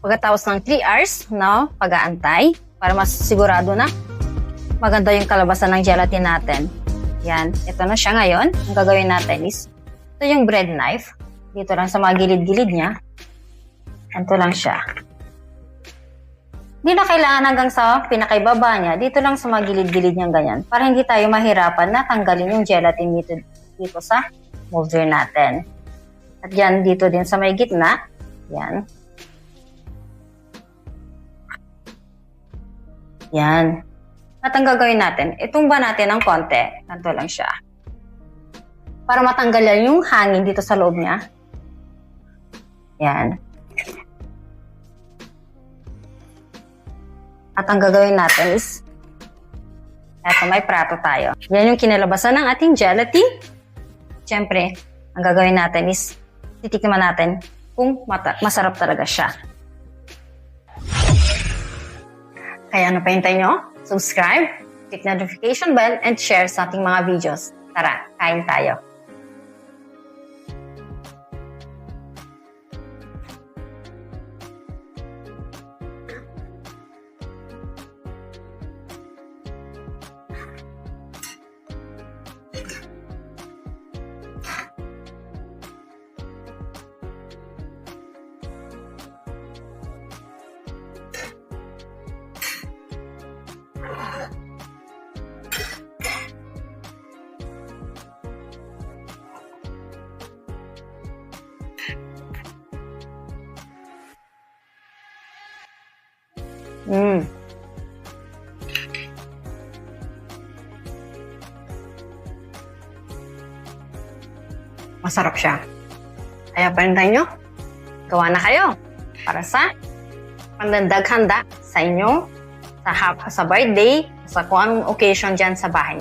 Pagkatapos ng 3 hours na pag-aantay, para mas sigurado na maganda yung kalabasan ng gelatin natin. Yan, ito na siya ngayon. Ang gagawin natin is, ito yung bread knife. Dito lang sa mga gilid-gilid niya. Ito lang siya. Hindi na kailangan hanggang sa pinakaibaba niya. Dito lang sa mga gilid-gilid niya ganyan. Para hindi tayo mahirapan na tanggalin yung gelatin dito, dito sa molder natin. At yan, dito din sa may gitna. Yan. Yan. At ang gagawin natin, itumba natin ng konti. Ganito lang siya. Para matanggal yan yung hangin dito sa loob niya. Yan. At ang gagawin natin is, eto may prato tayo. Yan yung kinalabasan ng ating gelatin. Siyempre, ang gagawin natin is, titikman natin kung masarap talaga siya. Kaya ano pa hintay nyo? Subscribe, click notification bell, and share sa ating mga videos. Tara, kain tayo. Mm. Masarap siya. Kaya panintay nyo, gawa na kayo para sa pandandag handa sa inyo, sa, sa birthday, sa kung anong occasion dyan sa bahay.